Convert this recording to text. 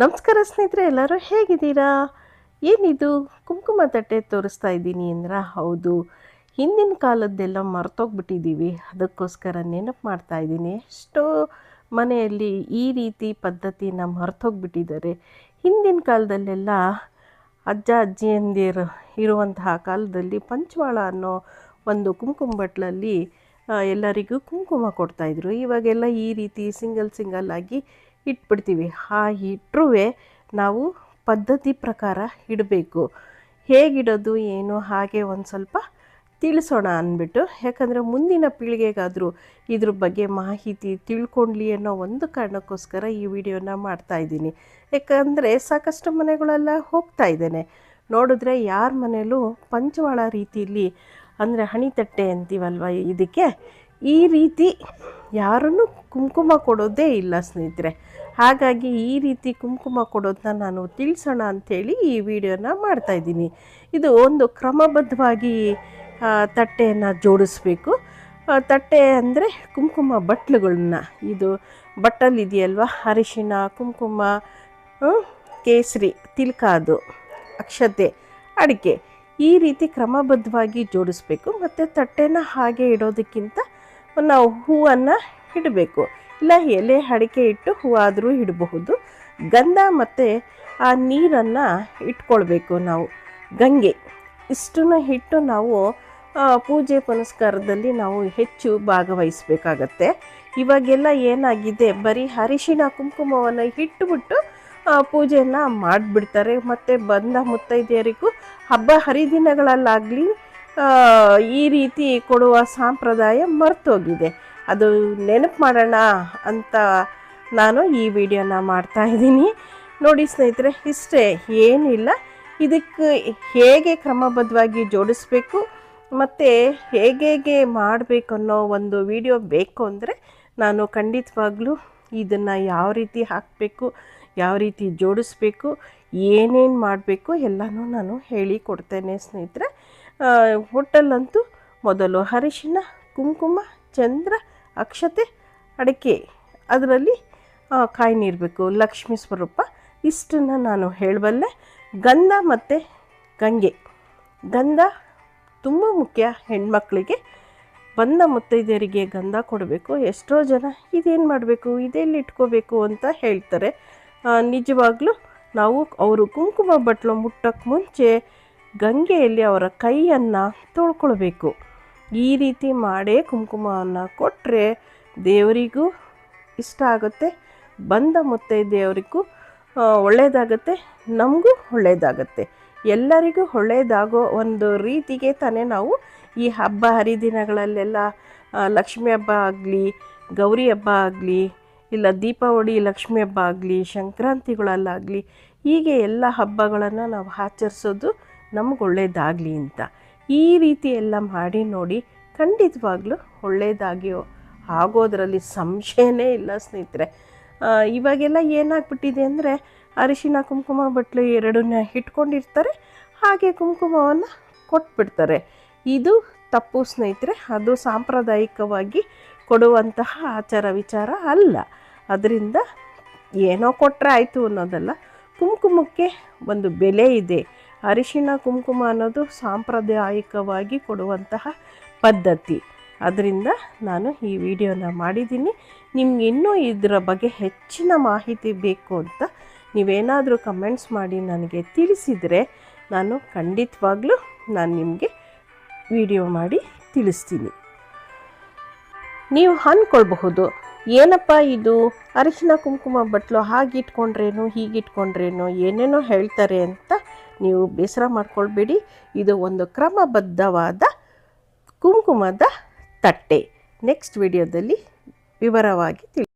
ನಮಸ್ಕಾರ ಸ್ನೇಹಿತರೆ, ಎಲ್ಲರೂ ಹೇಗಿದ್ದೀರಾ? ಏನಿದು? ಕುಂಕುಮ ತಟ್ಟೆ ತೋರಿಸ್ತಾ ಇದ್ದೀನಿ ಅಂದ್ರೆ, ಹೌದು. ಹಿಂದಿನ ಕಾಲದ್ದೆಲ್ಲ ಮರ್ತೋಗ್ಬಿಟ್ಟಿದ್ದೀವಿ. ಅದಕ್ಕೋಸ್ಕರ ನೆನಪು ಮಾಡ್ತಾ ಇದ್ದೀನಿ. ಎಷ್ಟೋ ಮನೆಯಲ್ಲಿ ಈ ರೀತಿ ಪದ್ಧತಿನ ಮರ್ತೋಗ್ಬಿಟ್ಟಿದ್ದಾರೆ. ಹಿಂದಿನ ಕಾಲದಲ್ಲೆಲ್ಲ ಅಜ್ಜ, ಅಜ್ಜಿಯಂದಿರು ಇರುವಂತಹ ಕಾಲದಲ್ಲಿ ಪಂಚವಾಳ ಅನ್ನೋ ಒಂದು ಕುಂಕುಮ ಬಟ್ಲಲ್ಲಿ ಎಲ್ಲರಿಗೂ ಕುಂಕುಮ ಕೊಡ್ತಾಯಿದ್ರು ಇವಾಗೆಲ್ಲ ಈ ರೀತಿ ಸಿಂಗಲ್ ಸಿಂಗಲ್ ಆಗಿ ಇಟ್ಬಿಡ್ತೀವಿ. ಆ ಇಟ್ಟರೂ ನಾವು ಪದ್ಧತಿ ಪ್ರಕಾರ ಇಡಬೇಕು. ಹೇಗಿಡೋದು, ಏನು, ಹಾಗೆ ಒಂದು ಸ್ವಲ್ಪ ತಿಳಿಸೋಣ ಅಂದ್ಬಿಟ್ಟು ಯಾಕಂದರೆ ಮುಂದಿನ ಪೀಳಿಗೆಗಾದರೂ ಇದ್ರ ಬಗ್ಗೆ ಮಾಹಿತಿ ತಿಳ್ಕೊಂಡ್ಲಿ ಅನ್ನೋ ಒಂದು ಕಾರಣಕ್ಕೋಸ್ಕರ ಈ ವಿಡಿಯೋನ ಮಾಡ್ತಾ ಇದ್ದೀನಿ. ಯಾಕಂದರೆ ಸಾಕಷ್ಟು ಮನೆಗಳೆಲ್ಲ ಹೋಗ್ತಾ ಇದ್ದೇನೆ. ನೋಡಿದ್ರೆ ಯಾರ ಮನೆಯಲ್ಲೂ ಪಂಚವಾಳ ರೀತಿಯಲ್ಲಿ ಅಂದರೆ ಹಣಿತಟ್ಟೆ ಅಂತೀವಲ್ವ ಇದಕ್ಕೆ? ಈ ರೀತಿ ಯಾರನ್ನು ಕುಂಕುಮ ಕೊಡೋದೇ ಇಲ್ಲ ಸ್ನೇಹಿತರೆ. ಹಾಗಾಗಿ ಈ ರೀತಿ ಕುಂಕುಮ ಕೊಡೋದನ್ನ ನಾನು ತಿಳಿಸೋಣ ಅಂಥೇಳಿ ಈ ವಿಡಿಯೋನ ಮಾಡ್ತಾಯಿದ್ದೀನಿ ಇದು ಒಂದು ಕ್ರಮಬದ್ಧವಾಗಿ ತಟ್ಟೆಯನ್ನು ಜೋಡಿಸ್ಬೇಕು. ತಟ್ಟೆ ಅಂದರೆ ಕುಂಕುಮ ಬಟ್ಲುಗಳನ್ನ. ಇದು ಬಟ್ಟಲ್ ಅರಿಶಿಣ ಕುಂಕುಮ ಕೇಸರಿ ತಿಲ್ಕ ಅದು ಅಕ್ಷತೆ, ಅಡಿಕೆ. ಈ ರೀತಿ ಕ್ರಮಬದ್ಧವಾಗಿ ಜೋಡಿಸ್ಬೇಕು. ಮತ್ತು ತಟ್ಟೆನ ಹಾಗೆ ಇಡೋದಕ್ಕಿಂತ ನಾವು ಹೂವನ್ನು ಇಡಬೇಕು ಇಲ್ಲ, ಎಲೆ ಅಡಿಕೆ ಇಟ್ಟು ಹೂವಾದರೂ ಇಡಬಹುದು ಗಂಧ ಮತ್ತು ಆ ನೀರನ್ನು ಇಟ್ಕೊಳ್ಬೇಕು ನಾವು. ಗಂಗೆ. ಇಷ್ಟನ್ನು ಇಟ್ಟು ನಾವು ಪೂಜೆ ಪುನಸ್ಕಾರದಲ್ಲಿ ನಾವು ಹೆಚ್ಚು ಭಾಗವಹಿಸಬೇಕಾಗತ್ತೆ. ಇವಾಗೆಲ್ಲ ಏನಾಗಿದೆ, ಬರೀ ಅರಿಶಿನ ಕುಂಕುಮವನ್ನು ಇಟ್ಟುಬಿಟ್ಟು ಪೂಜೆಯನ್ನು ಮಾಡಿಬಿಡ್ತಾರೆ. ಮತ್ತು ಬಂದ ಮುತ್ತೈದೆಯರಿಗೂ ಹಬ್ಬ ಹರಿದಿನಗಳಲ್ಲಾಗಲಿ ಈ ರೀತಿ ಕೊಡುವ ಸಂಪ್ರದಾಯ ಮರ್ತೋಗಿದೆ. ಅದು ನೆನಪು ಮಾಡೋಣ ಅಂತ ನಾನು ಈ ವಿಡಿಯೋನ ಮಾಡ್ತಾ ಇದ್ದೀನಿ. ನೋಡಿ ಸ್ನೇಹಿತರೆ, ಇಷ್ಟೇ ಏನಿಲ್ಲ. ಇದಕ್ಕೆ ಹೇಗೆ ಕ್ರಮಬದ್ಧವಾಗಿ ಜೋಡಿಸ್ಬೇಕು, ಮತ್ತು ಹೇಗೆ ಮಾಡಬೇಕು ಅನ್ನೋ ಒಂದು ವಿಡಿಯೋ ಬೇಕು ಅಂದರೆ ನಾನು ಖಂಡಿತವಾಗ್ಲೂ ಇದನ್ನು ಯಾವ ರೀತಿ ಹಾಕಬೇಕು, ಯಾವ ರೀತಿ ಜೋಡಿಸ್ಬೇಕು, ಏನೇನು ಮಾಡಬೇಕು ಎಲ್ಲನೂ ನಾನು ಹೇಳಿ ಕೊಡ್ತೇನೆ ಸ್ನೇಹಿತರೆ. ಆ, ಒಟ್ಟಲ್ಲಂತೂ ಮೊದಲು ಅರಿಶಿನ ಕುಂಕುಮ ಚಂದ್ರ ಅಕ್ಷತೆ ಅಡಿಕೆ. ಅದರಲ್ಲಿ ಕಾಯಿ ನೀರಬೇಕು ಲಕ್ಷ್ಮೀ ಸ್ವರೂಪ. ಇಷ್ಟನ್ನು ನಾನು ಹೇಳಬಲ್ಲೆ ಗಂಧ ಮತ್ತು ಗಂಗೆ. ಗಂಧ ತುಂಬ ಮುಖ್ಯ ಹೆಣ್ಮಕ್ಳಿಗೆ. ಬಂದ ಮುತ್ತೈದೆಯರಿಗೆ ಗಂಧ ಕೊಡಬೇಕು ಎಷ್ಟೋ ಜನ ಇದೇನು ಮಾಡಬೇಕು ಇದೆಲ್ಲಿ ಇಟ್ಕೋಬೇಕು ಅಂತ ಹೇಳ್ತಾರೆ. ನಿಜವಾಗ್ಲೂ ನಾವು ಅವರು ಕುಂಕುಮ ಬಟ್ಲು ಮುಟ್ಟಕ್ಕೆ ಮುಂಚೆ ಗಂಗೆಯಲ್ಲಿ ಅವರ ಕೈಯನ್ನು ತೊಳ್ಕೊಳ್ಬೇಕು. ಈ ರೀತಿ ಮಾಡೇ ಕುಂಕುಮವನ್ನು ಕೊಟ್ಟರೆ ದೇವರಿಗೂ ಇಷ್ಟ ಆಗುತ್ತೆ, ಬಂದ ಮುತ್ತೈದೆಯವರಿಗೂ ಒಳ್ಳೆಯದಾಗತ್ತೆ ನಮಗೂ ಒಳ್ಳೆಯದಾಗುತ್ತೆ ಎಲ್ಲರಿಗೂ ಒಳ್ಳೆಯದಾಗೋ ಒಂದು ರೀತಿಗೆ ತಾನೇ ನಾವು ಈ ಹಬ್ಬ ಹರಿದಿನಗಳಲ್ಲೆಲ್ಲ ಲಕ್ಷ್ಮೀ ಹಬ್ಬ ಆಗಲಿ, ಗೌರಿ ಹಬ್ಬ ಆಗಲಿ, ಇಲ್ಲ ದೀಪಾವಳಿ, ಲಕ್ಷ್ಮೀ ಹಬ್ಬ ಆಗಲಿ, ಸಂಕ್ರಾಂತಿಗಳಲ್ಲಾಗಲಿ, ಹೀಗೆ ಎಲ್ಲ ಹಬ್ಬಗಳನ್ನು ನಾವು ಆಚರಿಸೋದು ನಮ್ಗೆ ಒಳ್ಳೆಯದಾಗಲಿ ಅಂತ. ಈ ರೀತಿ ಎಲ್ಲ ಮಾಡಿ ನೋಡಿ ಖಂಡಿತವಾಗ್ಲೂ ಒಳ್ಳೆಯದಾಗಿ ಆಗೋದರಲ್ಲಿ ಸಂಶಯನೇ ಇಲ್ಲ ಸ್ನೇಹಿತರೆ. ಇವಾಗೆಲ್ಲ ಏನಾಗ್ಬಿಟ್ಟಿದೆ ಅಂದರೆ ಅರಿಶಿನ, ಕುಂಕುಮ ಬಟ್ಲು ಎರಡನ್ನ ಇಟ್ಕೊಂಡಿರ್ತಾರೆ, ಹಾಗೆ ಕುಂಕುಮವನ್ನು ಕೊಟ್ಬಿಡ್ತಾರೆ. ಇದು ತಪ್ಪು ಸ್ನೇಹಿತರೆ, ಅದು ಸಾಂಪ್ರದಾಯಿಕವಾಗಿ ಕೊಡುವಂತಹ ಆಚಾರ ವಿಚಾರ ಅಲ್ಲ. ಅದರಿಂದ ಏನೋ ಕೊಟ್ಟರೆ ಆಯಿತು ಅನ್ನೋದಲ್ಲ. ಕುಂಕುಮಕ್ಕೆ ಒಂದು ಬೆಲೆ ಇದೆ. ಅರಿಶಿನ ಕುಂಕುಮ ಅನ್ನೋದು ಸಾಂಪ್ರದಾಯಿಕವಾಗಿ ಕೊಡುವಂತಹ ಪದ್ಧತಿ. ಅದರಿಂದ ನಾನು ಈ ವಿಡಿಯೋನ ಮಾಡಿದ್ದೀನಿ. ನಿಮ್ಗೆ ಇನ್ನೂ ಇದರ ಬಗ್ಗೆ ಹೆಚ್ಚಿನ ಮಾಹಿತಿ ಬೇಕು ಅಂತ ನೀವೇನಾದರೂ ಕಮೆಂಟ್ಸ್ ಮಾಡಿ ನನಗೆ ತಿಳಿಸಿದರೆ ನಾನು ಖಂಡಿತವಾಗ್ಲೂ ನಾನು ನಿಮಗೆ ವಿಡಿಯೋ ಮಾಡಿ ತಿಳಿಸ್ತೀನಿ. ನೀವು ಅಂದ್ಕೊಳ್ಬಹುದು ಏನಪ್ಪ ಇದು? ಅರಿಶಿನ ಕುಂಕುಮ ಬಟ್ಲು ಹಾಗೆ ಇಟ್ಕೊಂಡ್ರೇನು ಹೀಗಿಟ್ಕೊಂಡ್ರೇನು ಏನೇನೋ ಹೇಳ್ತಾರೆ ಅಂತ ನೀವು ಬೇಸರ ಮಾಡ್ಕೊಳ್ಬೇಡಿ. ಇದು ಒಂದು ಕ್ರಮಬದ್ಧವಾದ ಕುಂಕುಮದ ತಟ್ಟೆ. ನೆಕ್ಸ್ಟ್ ವಿಡಿಯೋದಲ್ಲಿ ವಿವರವಾಗಿ ತಿಳಿ